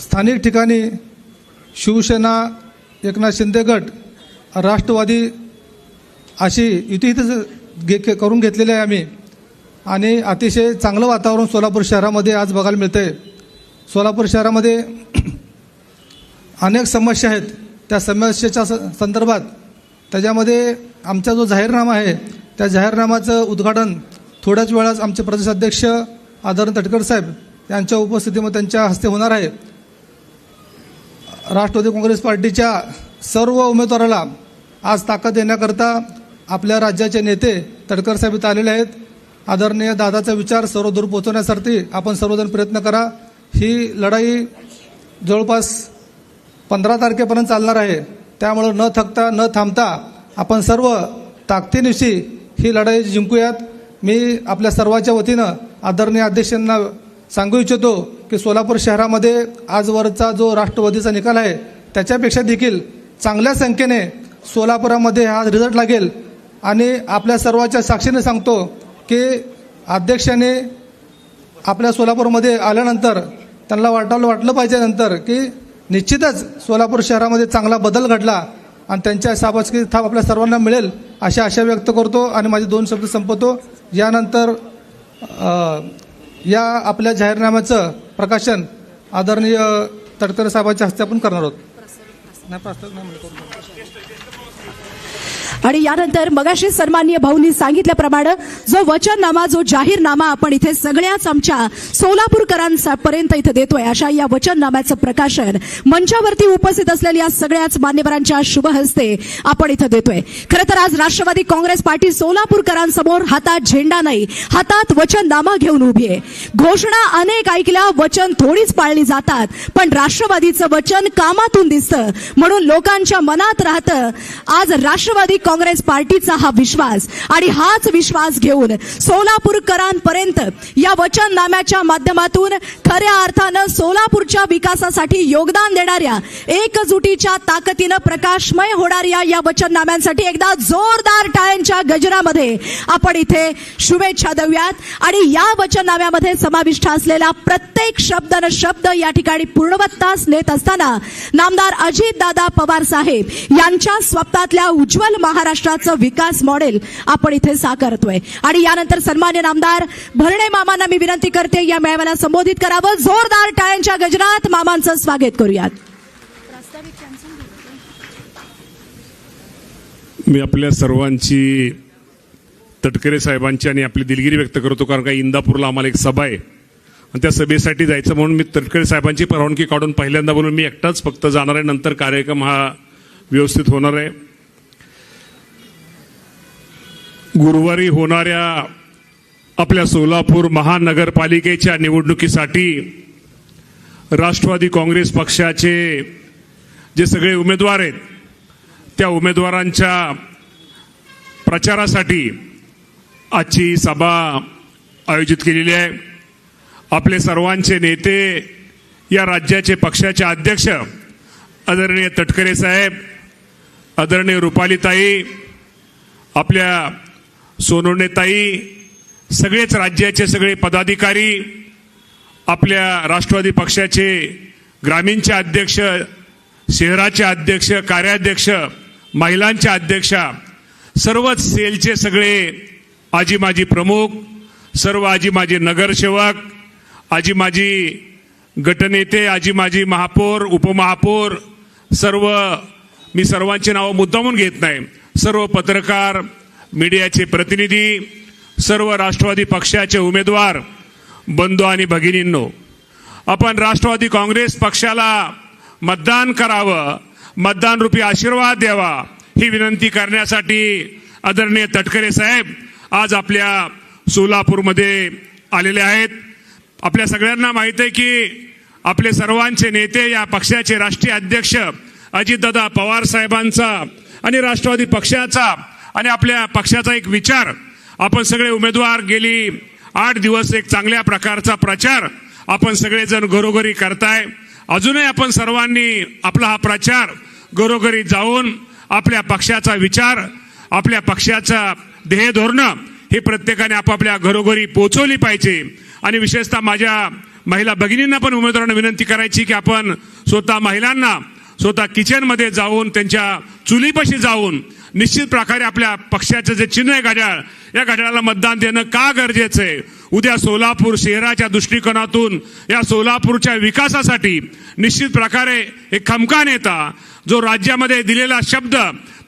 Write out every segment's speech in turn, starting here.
स्थानिक ठिकाणी शिवसेना एकनाथ शिंदे गट राष्ट्रवादी अशी युती इथं घे घे- करून घेतलेली आहे आम्ही. आणि अतिशय चांगलं वातावरण सोलापूर शहरामध्ये आज बघायला मिळतं आहे सोलापूर शहरामध्ये अनेक समस्या आहेत. त्या समस्येच्या स- संदर्भात त्याच्यामध्ये आमचा जो जाहीरनामा आहे त्या जाहीरनामाचं उद्घाटन थोड्याच वेळात आमचे प्रदेशाध्यक्ष आदरण तटकर साहेब यांच्या उपस्थितीमध्ये त्यांच्या हस्ते होणार आहे. राष्ट्रवादी काँग्रेस पार्टीच्या सर्व उमेदवाराला आज ताकद देण्याकरता आपल्या राज्याचे नेते तडकर साहेब इथं आलेले आहेत. आदरणीय दादाचा विचार सर्व दूर पोहोचवण्यासाठी आपण सर्वजण प्रयत्न करा. ही लढाई जवळपास पंधरा तारखेपर्यंत चालणार आहे. त्यामुळं न थकता न थांबता आपण सर्व ताकदीनिशी ही लढाई जिंकूयात. मी आपल्या सर्वांच्या वतीनं आदरणीय अध्यक्षांना सांगू इच्छितो की सोलापूर शहरामध्ये आजवरचा जो राष्ट्रवादीचा निकाल आहे त्याच्यापेक्षा देखील चांगल्या संख्येने सोलापुरामध्ये हा रिझल्ट लागेल. आणि आपल्या सर्वांच्या साक्षीने सांगतो की अध्यक्षाने आपल्या सोलापूरमध्ये आल्यानंतर त्यांना वाटायला वाटलं पाहिजे नंतर की निश्चितच सोलापूर शहरामध्ये चांगला बदल घडला आणि त्यांच्या साबासकी थाप आपल्या सर्वांना मिळेल अशा आशा व्यक्त करतो. आणि माझे दोन शब्द संपवतो. यानंतर या आपल्या जाहीरनाम्याचं प्रकाशन आदरणीय तडकरे साहेबांच्या हस्ते आपण करणार आहोत. नाही प्रस्ताव नाही म्हणलं आणि यानंतर मगाशी सन्माननीय भाऊंनी सांगितल्याप्रमाणे जो वचननामा जो जाहीरनामा आपण इथे सगळ्याच आमच्या सोलापूरकरांपर्यंत इथे देतोय अशा या वचननाम्याचं प्रकाशन मंचावरती उपस्थित असलेल्या सगळ्याच मान्यवरांच्या शुभ हस्ते आपण इथे देतोय. खरं तर आज राष्ट्रवादी काँग्रेस पार्टी सोलापूरकरांसमोर हातात झेंडा नाही हातात वचननामा घेऊन उभी आहे. घोषणा अनेक ऐकल्या वचन थोडीच पाळली जातात पण राष्ट्रवादीचं वचन कामातून दिसतं. म्हणून लोकांच्या मनात राहतं आज राष्ट्रवादी काँग्रेस पार्टीचा हा विश्वास आणि हाच विश्वास घेऊन सोलापूरकरांपर्यंत या वचननाम्याच्या माध्यमातून खऱ्या अर्थानं सोलापूरच्या विकासासाठी योगदान देणाऱ्या एकजुटीच्या ताकदीनं प्रकाशमय होणाऱ्या या वचननाम्यांसाठी एकदा जोरदार टाळ्यांच्या गजरामध्ये आपण इथे शुभेच्छा देऊयात. आणि या वचननाम्यामध्ये समाविष्ट असलेला प्रत्येक शब्द न शब्द या ठिकाणी पूर्णवत्तास नेत असताना नामदार अजित दादा पवार साहेब यांच्या स्वप्नातल्या उज्ज्वल महा महाराष्ट्राचं विकास मॉडेल आपण इथे साकारतोय आणि यानंतर सन्मान्य नामदार भरणे मामांना मी विनंती करते या मेळाव्याला संबोधित करावं. जोरदार टाळ्यांच्या गजरात मामांचं स्वागत करूयात. मी आपल्या सर्वांची तटकरे साहेबांची आणि आपली दिलगिरी व्यक्त करतो कारण का इंदापूरला आम्हाला एक सभा आहे. आणि त्या सभेसाठी जायचं म्हणून मी तटकरे साहेबांची परवानगी काढून पहिल्यांदा बोलून मी एकटाच फक्त जाणार आहे. नंतर कार्यक्रम हा व्यवस्थित होणार आहे. गुरुवारी होणाऱ्या आपल्या सोलापूर महानगरपालिकेच्या निवडणुकीसाठी राष्ट्रवादी काँग्रेस पक्षाचे जे सगळे उमेदवार आहेत त्या उमेदवारांच्या प्रचारासाठी आजची सभा आयोजित केलेली आहे. आपले सर्वांचे नेते या राज्याचे पक्षाचे अध्यक्ष आदरणीय तटकरे साहेब आदरणीय रुपालीताई आपल्या सोनवणेताई सगळेच राज्याचे सगळे पदाधिकारी आपल्या राष्ट्रवादी पक्षाचे ग्रामीणचे अध्यक्ष शहराचे अध्यक्ष कार्याध्यक्ष महिलांच्या अध्यक्षा सर्वच सेलचे सगळे आजी माजी प्रमुख सर्व आजी माजी नगरसेवक आजी माजी गटनेते आजी माजी महापौर उपमहापौर सर्व मी सर्वांची नावं मुद्दामून घेत नाही. सर्व पत्रकार मीडियाचे प्रतिनिधी सर्व राष्ट्रवादी पक्षाचे उमेदवार बंधू आणि भगिनींनो आपण राष्ट्रवादी काँग्रेस पक्षाला मतदान करावं मतदान रूपी आशीर्वाद द्यावा ही विनंती करण्यासाठी आदरणीय तटकरे साहेब आज आपल्या सोलापूरमध्ये आलेले आहेत. आपल्या सगळ्यांना माहीत आहे की आपले सर्वांचे नेते या पक्षाचे राष्ट्रीय अध्यक्ष अजितदादा पवार साहेबांचा आणि राष्ट्रवादी पक्षाचा आणि आपल्या पक्षाचा एक विचार. आपण सगळे उमेदवार गेली आठ दिवस एक चांगल्या प्रकारचा प्रचार आपण सगळेजण घरोघरी करताय. अजूनही आपण सर्वांनी आपला हा प्रचार घरोघरी जाऊन आपल्या पक्षाचा विचार आपल्या पक्षाचा ध्येय धोरणं हे प्रत्येकाने आपापल्या घरोघरी पोहोचवली पाहिजे. आणि विशेषतः माझ्या महिला भगिनींना पण उमेदवारांना विनंती करायची की आपण स्वतः महिलांना स्वतः किचनमध्ये जाऊन त्यांच्या चुलीपाशी जाऊन निश्चित प्रकारे आपल्या पक्षाचं जे चिन्ह आहे घड्याळ या घड्याळाला मतदान देणं का गरजेचं आहे? उद्या सोलापूर शहराच्या दृष्टिकोनातून या सोलापूरच्या विकासासाठी निश्चित प्रकारे एक खमका नेता जो राज्यामध्ये दिलेला शब्द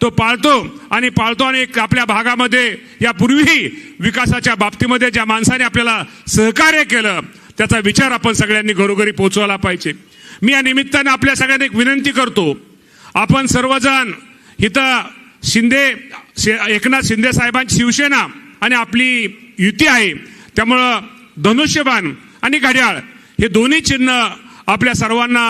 तो पाळतो आणि पाळतो आणि एक आपल्या भागामध्ये यापूर्वीही विकासाच्या बाबतीमध्ये ज्या माणसाने आपल्याला सहकार्य केलं त्याचा विचार आपण सगळ्यांनी घरोघरी पोचवायला पाहिजे. मी या निमित्तानं आपल्या सगळ्यांना एक विनंती करतो. आपण सर्वजण इथं शिंदे एकनाथ शिंदे साहेबांची शिवसेना आणि आपली युती आहे. त्यामुळं धनुष्यबाण आणि घड्याळ हे दोन्ही चिन्ह आपल्या सर्वांना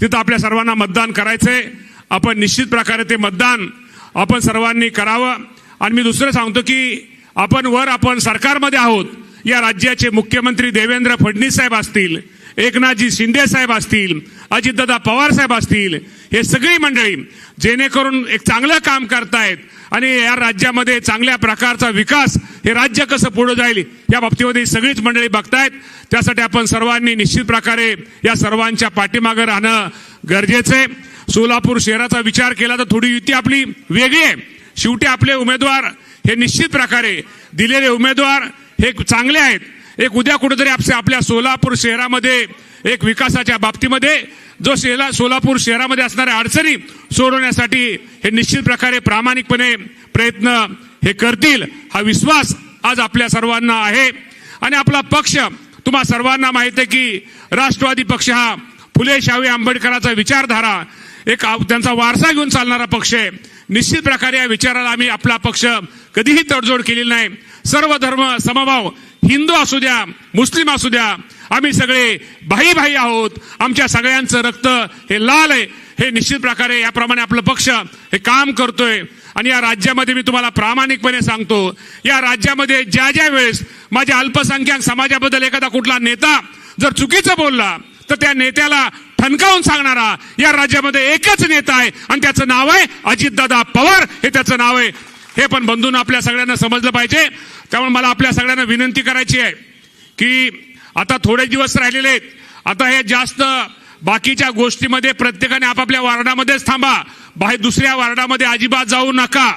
तिथं आपल्या सर्वांना मतदान करायचंय. आपण निश्चित प्रकारे ते मतदान आपण सर्वांनी करावं. आणि मी दुसरं सांगतो की आपण वर आपण सरकारमध्ये आहोत. या राज्याचे मुख्यमंत्री देवेंद्र फडणवीस साहेब असतील एकनाथजी शिंदे साहेब असतील अजितदादा पवार साहेब असतील हे सगळी मंडळी जेणेकरून एक चांगलं काम करतायत आणि या राज्यामध्ये चांगल्या प्रकारचा विकास हे राज्य कसं पुढे जाईल या बाबतीमध्ये सगळीच मंडळी बघतायत. त्यासाठी आपण सर्वांनी निश्चित प्रकारे या सर्वांच्या पाठीमागे राहणं गरजेचं आहे. सोलापूर शहराचा विचार केला तर थोडी युती आपली वेगळी आहे. शेवटी आपले उमेदवार हे निश्चित प्रकारे दिलेले उमेदवार हे चांगले आहेत. एक उद्या कुठेतरी आपल्या आपल्या सोलापूर शहरामध्ये एक विकासाच्या बाबतीमध्ये जो शेला सोलापूर शहरामध्ये असणाऱ्या अडचणी सोडवण्यासाठी हे निश्चित प्रकारे प्रामाणिकपणे प्रयत्न हे करतील. हा विश्वास आज आपल्या सर्वांना आहे. आणि आपला पक्ष तुम्हा सर्वांना माहीत आहे की राष्ट्रवादी पक्ष हा फुले शाहू आंबेडकरांचा विचारधारा एक त्यांचा वारसा घेऊन चालणारा पक्ष आहे. निश्चित प्रकारे या विचाराला आम्ही आपला पक्ष कधीही तडजोड केलेली नाही. सर्व धर्म समभाव हिंदू असू द्या मुस्लिम असू द्या आम्ही सगळे भाई भाई आहोत. आमच्या सगळ्यांचं रक्त हे लाल आहे. हे निश्चित प्रकारे याप्रमाणे आपलं पक्ष हे काम करतोय. आणि या राज्यामध्ये मी तुम्हाला प्रामाणिकपणे सांगतो या राज्यामध्ये ज्या ज्या वेळेस माझ्या अल्पसंख्याक समाजाबद्दल एखादा कुठला नेता जर चुकीचं बोलला तर त्या नेत्याला ठणकावून सांगणारा या राज्यामध्ये एकच नेता आहे. आणि त्याचं नाव आहे अजितदादा पवार. हे त्याचं नाव आहे हे पण बंधून आपल्या सगळ्यांना समजलं पाहिजे. त्यामुळे मला आपल्या सगळ्यांना विनंती करायची आहे की आता थोडे दिवस राहिलेले आहेत. आता हे जास्त बाकीच्या गोष्टीमध्ये प्रत्येकाने आपापल्या वार्डामध्येच थांबा. बाहेर दुसऱ्या वार्डामध्ये अजिबात जाऊ नका.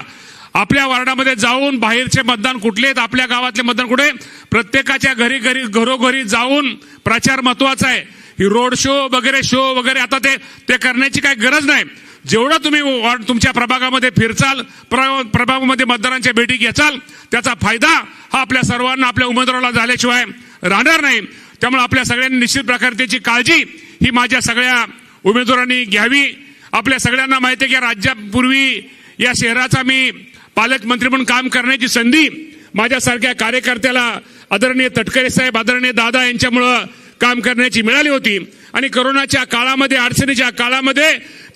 आपल्या वार्डामध्ये जाऊन बाहेरचे मतदान कुठले आहेत? आपल्या गावातले मतदान कुठे प्रत्येकाच्या घरी घरी घरोघरी जाऊन प्रचार महत्त्वाचा आहे. ही रोड शो वगैरे शो वगैरे आता ते ते करण्याची काही गरज नाही. जेवढं तुम्ही वॉर्ड तुमच्या प्रभागामध्ये फिरचाल प्र- प्रभागामध्ये मतदारांच्या भेटी घेचाल त्याचा फायदा हा आपल्या सर्वांना आपल्या उमेदवाराला झाल्याशिवाय राहणार नाही. त्यामुळे आपल्या सगळ्यांनी निश्चित प्रकारे त्याची काळजी ही माझ्या सगळ्या उमेदवारांनी घ्यावी. आपल्या सगळ्यांना माहिती आहे की राज्यापूर्वी या शहराचा मी पालकमंत्री म्हणून काम करण्याची संधी माझ्यासारख्या कार्यकर्त्याला आदरणीय तटकरे साहेब आदरणीय दादा यांच्यामुळं काम करण्याची मिळाली होती. आणि करोनाच्या काळामध्ये अडचणीच्या काळामध्ये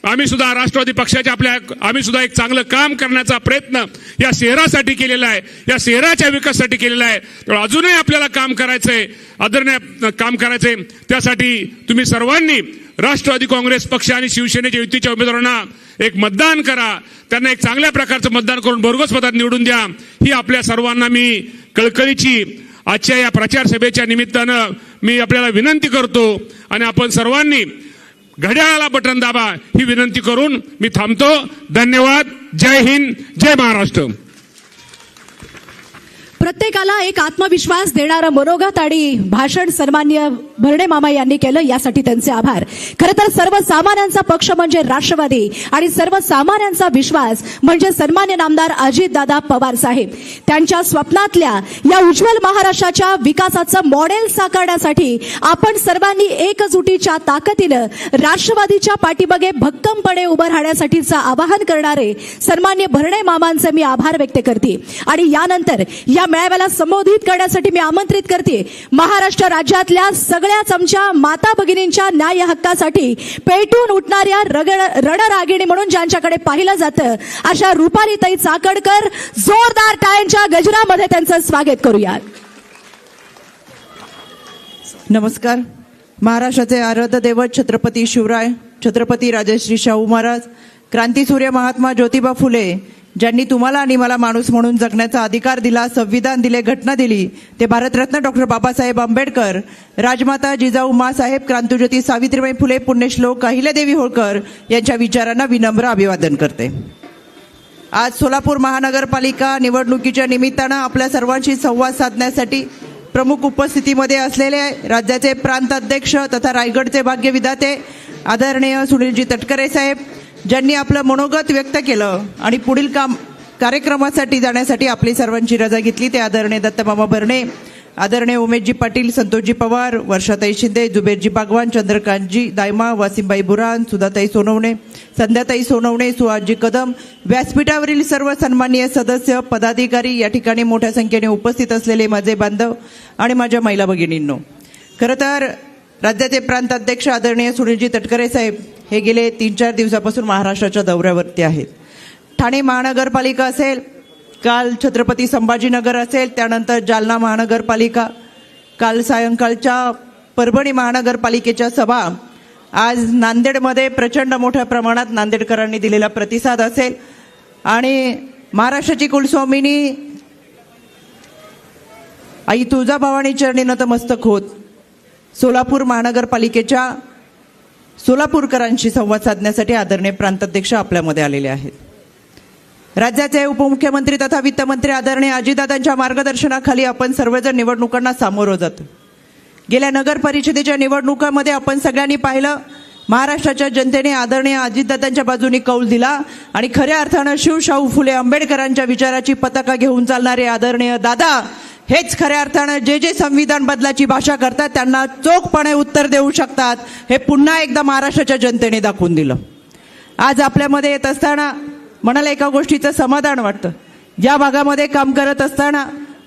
आम्ही सुद्धा राष्ट्रवादी पक्षाच्या आपल्या आम्ही सुद्धा एक चांगलं काम करण्याचा प्रयत्न या शहरासाठी केलेला आहे या शहराच्या विकासासाठी केलेला आहे. त्यामुळे अजूनही आपल्याला काम करायचंय आदरणीय काम करायचंय. त्यासाठी तुम्ही सर्वांनी राष्ट्रवादी काँग्रेस पक्ष आणि शिवसेनेच्या युतीच्या उमेदवारांना एक मतदान करा. त्यांना एक चांगल्या प्रकारचं मतदान करून भरघोस पदात निवडून द्या. ही आपल्या सर्वांना मी कळकळीची आजच्या या प्रचार सभेच्या निमित्तानं मी आपल्याला विनंती करतो आणि आपण सर्वांनी घड्याळाला बटन दाबा ही विनंती करून मी थांबतो. धन्यवाद. जय हिंद. जय महाराष्ट्र. प्रत्येकाला एक आत्मविश्वास देणारं मनोगत आणि भाषण सन्मान्य भरणे मामा यांनी केलं यासाठी त्यांचे आभार. खरं तर सर्वसामान्यांचा पक्ष म्हणजे राष्ट्रवादी आणि सर्वसामान्यांचा विश्वास म्हणजे सन्मान्य नामदार अजितदादा पवार साहेब. त्यांच्या स्वप्नातल्या या उज्ज्वल महाराष्ट्राच्या विकासाचं मॉडेल साकारण्यासाठी आपण सर्वांनी एकजुटीच्या ताकदीनं राष्ट्रवादीच्या पाठीमागे भक्कमपणे उभं राहण्यासाठीचं आवाहन करणारे सन्मान्य भरणे मामांचे मी आभार व्यक्त करते. आणि यानंतर या मेळाव्याला संबोधित करण्यासाठी मी आमंत्रित करते. महाराष्ट्र राज्यातल्या सगळ्याच आमच्या माता भगिनींच्या न्याय हक्कासाठी पेटून उठणाऱ्या रगड रणरागिणी म्हणून ज्यांच्याकडे पाहिलं जातं अशा रुपालीताई चाकडकर जोरदार टाळ्यांच्या गजरामध्ये त्यांचं स्वागत करूया. नमस्कार. महाराष्ट्राचे आराध्य दैवत छत्रपती शिवराय छत्रपती राजश्री शाहू महाराज क्रांतीसूर्य महात्मा ज्योतिबा फुले ज्यांनी तुम्हाला आणि मला माणूस म्हणून जगण्याचा अधिकार दिला संविधान दिले घटना दिली ते भारतरत्न डॉक्टर बाबासाहेब आंबेडकर राजमाता जिजाऊ मासाहेब क्रांतिज्योती सावित्रीबाई फुले पुण्यश्लोक अहिल्यादेवी होळकर यांच्या विचारांना विनम्र अभिवादन करते. आज सोलापूर महानगरपालिका निवडणुकीच्या निमित्तानं आपल्या सर्वांशी संवाद साधण्यासाठी प्रमुख उपस्थितीमध्ये असलेले राज्याचे प्रांत अध्यक्ष तथा रायगडचे भाग्यविधाते आदरणीय सुनीलजी तटकरे साहेब ज्यांनी आपलं मनोगत व्यक्त केलं आणि पुढील काम कार्यक्रमासाठी जाण्यासाठी आपली सर्वांची रजा घेतली ते आदरणीय दत्तमामा भरणे आदरणीय उमेशजी पाटील संतोषजी पवार वर्षाताई शिंदे जुबेरजी बागवान चंद्रकांतजी दायमा वासिमबाई बुरान सुधाताई सोनवणे संध्याताई सोनवणे सुहासजी कदम व्यासपीठावरील सर्व सन्माननीय सदस्य पदाधिकारी या ठिकाणी मोठ्या संख्येने उपस्थित असलेले माझे बांधव आणि माझ्या महिला भगिनींनो. खरं तर राज्याचे प्रांत अध्यक्ष आदरणीय सुनीलजी तटकरे साहेब हे गेले तीन चार दिवसापासून महाराष्ट्राच्या दौऱ्यावरती आहेत. ठाणे महानगरपालिका असेल काल छत्रपती संभाजीनगर असेल त्यानंतर जालना महानगरपालिका काल सायंकाळच्या परभणी महानगरपालिकेच्या सभा आज नांदेडमध्ये प्रचंड मोठ्या प्रमाणात नांदेडकरांनी दिलेला प्रतिसाद असेल. आणि महाराष्ट्राची कुलस्वामिनी आई तुळजाभवानी चरणी नतमस्तक होत. सोलापूर महानगरपालिकेच्या सोलापूरकरांशी संवाद साधण्यासाठी आदरणीय प्रांताध्यक्ष आपल्यामध्ये आलेले आहेत. राज्याचे उपमुख्यमंत्री तथा वित्तमंत्री आदरणीय अजितदादांच्या मार्गदर्शनाखाली आपण सर्वजण निवडणुकांना सामोरं जातो. गेल्या नगर परिषदेच्या निवडणुकामध्ये आपण सगळ्यांनी पाहिलं महाराष्ट्राच्या जनतेने आदरणीय अजितदादांच्या बाजूने कौल दिला आणि खऱ्या अर्थानं शिवशाहू फुले आंबेडकरांच्या विचाराची पताका घेऊन चालणारे आदरणीय दादा हेच खऱ्या अर्थानं जे जे संविधान बदलाची भाषा करतात त्यांना चोखपणे उत्तर देऊ शकतात. हे पुन्हा एकदा महाराष्ट्राच्या जनतेने दाखवून दिलं. आज आपल्यामध्ये येत असताना मनाला एका गोष्टीचं समाधान वाटतं. ज्या भागामध्ये काम करत असताना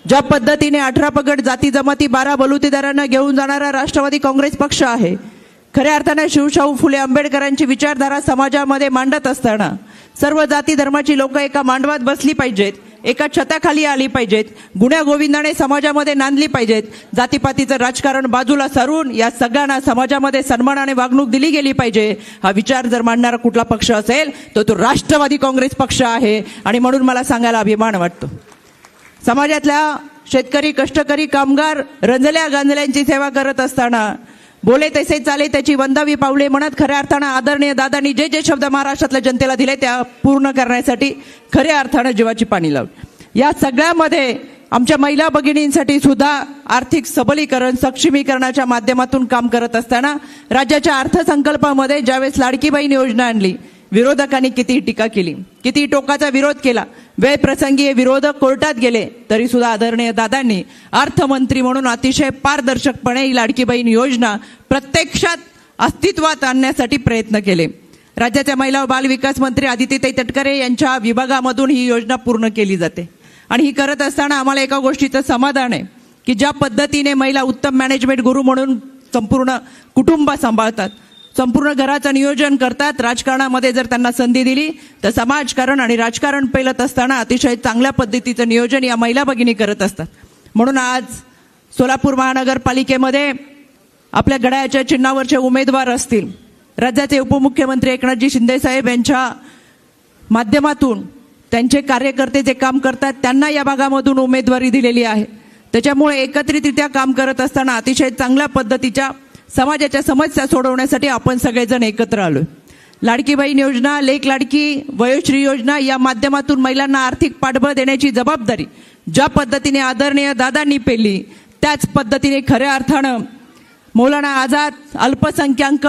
ज्या पद्धतीने अठरा पगड जाती जमाती बारा बलुतेदारांना घेऊन जाणारा राष्ट्रवादी काँग्रेस पक्ष आहे खऱ्या अर्थानं शिवशाहू फुले आंबेडकरांची विचारधारा समाजामध्ये मांडत असताना सर्व जाती धर्माची लोक एका मांडवात बसली पाहिजेत. एका छताखाली आली पाहिजेत. गुण्या गोविंदाने समाजामध्ये नांदली पाहिजेत. जातीपातीचं राजकारण बाजूला सारून या सगळ्यांना समाजामध्ये सन्मानाने वागणूक दिली गेली पाहिजे. हा विचार जर मांडणारा कुठला पक्ष असेल तर तो राष्ट्रवादी काँग्रेस पक्ष आहे. आणि म्हणून मला सांगायला अभिमान वाटतो. समाजातल्या शेतकरी कष्टकरी कामगार रंजल्या गांजल्यांची सेवा करत असताना बोले तसे चाले त्याची वंदावी पावले म्हणत खऱ्या अर्थानं आदरणीय दादांनी जे जे शब्द महाराष्ट्रातल्या जनतेला दिले त्या पूर्ण करण्यासाठी खऱ्या अर्थानं जीवाची पाणी लावली. या सगळ्यामध्ये आमच्या महिला भगिनींसाठी सुद्धा आर्थिक सबलीकरण सक्षमीकरणाच्या माध्यमातून काम करत असताना राज्याच्या अर्थसंकल्पामध्ये ज्यावेळेस लाडकी बहीण योजना आणली विरोधकांनी किती टीका केली किती टोकाचा विरोध केला वेळप्रसंगी विरोधक कोर्टात गेले तरी सुद्धा आदरणीय दादांनी अर्थमंत्री म्हणून अतिशय पारदर्शकपणे ही लाडकी बहीण योजना प्रत्यक्षात अस्तित्वात आणण्यासाठी प्रयत्न केले. राज्याच्या महिला व बाल विकास मंत्री आदित्यताई तटकरे यांच्या विभागामधून ही योजना पूर्ण केली जाते. आणि ही करत असताना आम्हाला एका गोष्टीचं समाधान आहे की ज्या पद्धतीने महिला उत्तम मॅनेजमेंट गुरु म्हणून संपूर्ण कुटुंब सांभाळतात संपूर्ण घराचं नियोजन करतात. राजकारणामध्ये जर त्यांना संधी दिली तर समाजकारण आणि राजकारण पेलत असताना अतिशय चांगल्या पद्धतीचं नियोजन या महिला भगिनी करत असतात. म्हणून आज सोलापूर महानगरपालिकेमध्ये आपल्या गडायाच्या चिन्हावरचे उमेदवार असतील. राज्याचे उपमुख्यमंत्री एकनाथजी शिंदेसाहेब यांच्या माध्यमातून त्यांचे कार्यकर्ते जे काम करतात त्यांना या भागामधून उमेदवारी दिलेली आहे. त्याच्यामुळे एकत्रितरित्या काम करत असताना अतिशय चांगल्या पद्धतीच्या समाजाच्या समस्या सोडवण्यासाठी आपण सगळेजण एकत्र आलो. लाडकी बहीण योजना लेख लाडकी वयोश्री योजना या माध्यमातून महिलांना आर्थिक पाठबळ देण्याची जबाबदारी ज्या पद्धतीने आदरणीय दादांनी पेली त्याच पद्धतीने खऱ्या अर्थानं मौलाना आझाद अल्पसंख्याक